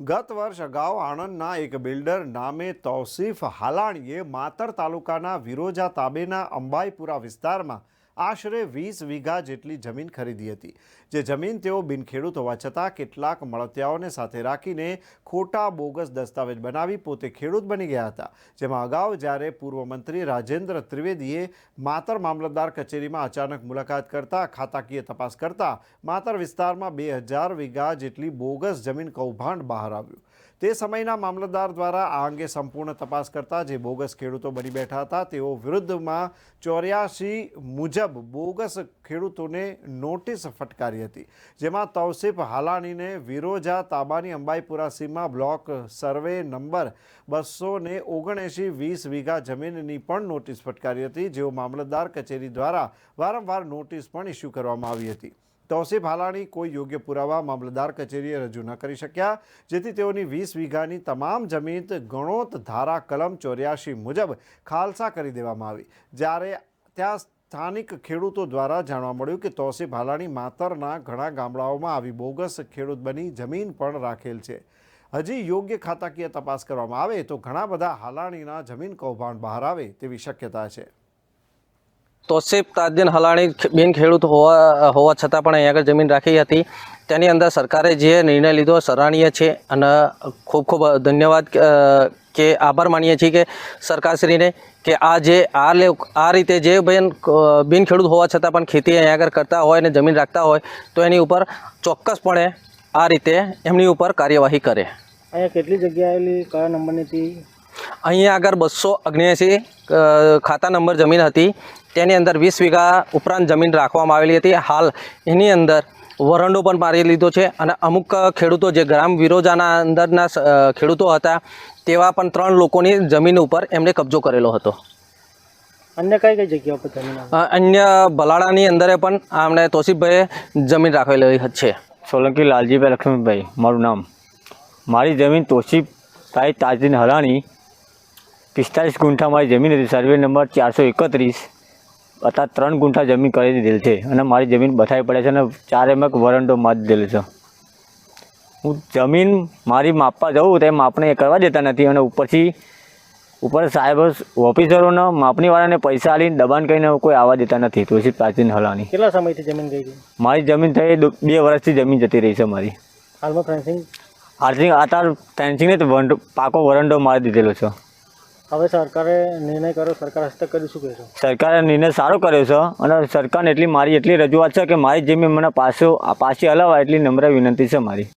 ગત વર્ષ અગાઉ આણંદના એક બિલ્ડર નામે તૌસીફ હાલાણીએ માતર તાલુકાના વિરોજા તાબેના અંબાઈપુરા વિસ્તારમાં આશરે વીસ વીઘા જેટલી જમીન ખરીદી હતી. જે જમીન તેઓ બિનખેડૂત હોવા છતાં કેટલાક મળતિયાઓને સાથે રાખીને ખોટા બોગસ દસ્તાવેજ બનાવી પોતે ખેડૂત બની ગયા હતા. જેમાં અગાઉ જ્યારે પૂર્વ મંત્રી રાજેન્દ્ર ત્રિવેદીએ માતર મામલતદાર કચેરીમાં અચાનક મુલાકાત કરતા ખાતાકીય તપાસ કરતા માતર વિસ્તારમાં બે હજાર વીઘા જેટલી બોગસ જમીન કૌભાંડ બહાર આવ્યું. તે સમયના મામલતદાર દ્વારા આ અંગે સંપૂર્ણ તપાસ કરતા જે બોગસ ખેડૂતો બની બેઠા હતા, તેઓ વિરુદ્ધમાં ચોર્યાસી મુજબ બોગસ ખેડૂતોને નોટિસ ફટકારી હતી, જેમાં તૌસીફ હાલાણીને વિરોજા તાબાની અંબાઈપુરા સીમા બ્લોક સર્વે નંબર બસો ને ઓગણએંશી વીસ વીઘા જમીનની પણ નોટિસ ફટકારી હતી, જેઓ મામલતદાર કચેરી દ્વારા વારંવાર નોટિસ પણ ઇસ્યુ કરવામાં આવી હતી. તૌસીફ હાલાણી કોઈ યોગ્ય પુરાવા મામલતદાર કચેરીએ રજૂ ન કરી શક્યા, જેથી તેઓની વીસ વીઘાની તમામ જમીન ગણોત ધારા કલમ ચોર્યાસી મુજબ ખાલસા કરી દેવામાં આવી. જ્યારે ત્યાં સ્થાનિક ખેડૂતો દ્વારા જાણવા મળ્યું કે તોસીફ હાલાણી માતરના ઘણા ગામડાઓમાં આવી બોગસ ખેડૂત બની જમીન પણ રાખેલ છે. હજી યોગ્ય ખાતાકીય તપાસ કરવામાં આવે તો ઘણા બધા હાલાણીના જમીન કૌભાંડ બહાર આવે તેવી શક્યતા છે. તોસીફ તાજદીન હલાણી બિન ખેડૂત હોવા હોવા છતાં પણ અહીંયા આગળ જમીન રાખી હતી. તેની અંદર સરકારે જે નિર્ણય લીધો સરાહનીય છે અને ખૂબ ખૂબ ધન્યવાદ કે આભાર માનીએ છીએ કે સરકારશ્રીને કે આ જે, આ લે, આ રીતે જે બેન બિન ખેડૂત હોવા છતાં પણ ખેતી અહીંયા આગળ કરતા હોય અને જમીન રાખતા હોય, તો એની ઉપર ચોક્કસપણે આ રીતે એમની ઉપર કાર્યવાહી કરે. અહીંયા કેટલી જગ્યા આવેલી કયા નંબરની હતી? અહીંયા આગળ બસો અગ્નેસી ખાતા નંબર જમીન હતી. તેની અંદર વીસ વીઘા ઉપરાંત જમીન રાખવામાં આવેલી હતી. હાલ એની અંદર વરંડો પણ મારી લીધો છે અને અમુક ખેડૂતો જે ગ્રામ વિરોજાના અંદરના ખેડૂતો હતા તેવા પણ ત્રણ લોકોની જમીન ઉપર એમણે કબજો કરેલો હતો. અન્ય કઈ કઈ જગ્યા ઉપર જમીન અન્ય ભલાડાની અંદર પણ આમણે તોસીફભાઈએ જમીન રાખેલી છે. સોલંકી લાલજીભાઈ લક્ષ્મીભાઈ મારું નામ. મારી જમીન તોશીફ ભાઈ તાજદીન હરાણી પિસ્તાલીસ ગુંઠા મારી જમીન હતી. સર્વે નંબર ચારસો એકત્રીસ. અત્યારે ત્રણ ગુંઠા જમીન કરી દીધેલ છે અને મારી જમીન બથાઈ પડે છે અને ચાર એમક વરંડો મારી દીધેલો છે. હું જમીન મારી માપવા જઉં તે માપને કરવા દેતા નથી અને ઉપરથી ઉપર સાહેબ ઓફિસરોને માપણીવાળાને પૈસા આલીને દબાણ કરીને કોઈ આવવા દેતા નથી. તુલસી પ્રાચીન હલાની કેટલા સમયથી જમીન ગઈ મારી જમીન થઈ બે વર્ષથી જમીન જતી રહી છે મારી. હાલમાં ફેન્સિંગ આર્થિક આતાર ફેન્સિંગને પાકો વરંડો મારી દીધેલો છે. હવે સરકારે નિર્ણય કર્યો, સરકાર હસ્તક કર્યું શું કહેશો? સરકારે નિર્ણય સારો કર્યો છે અને સરકારને એટલી મારી એટલી રજૂઆત છે કે મારી જમીન મને પાછો પાછી હલાવવા એટલી નમ્ર વિનંતી છે મારી.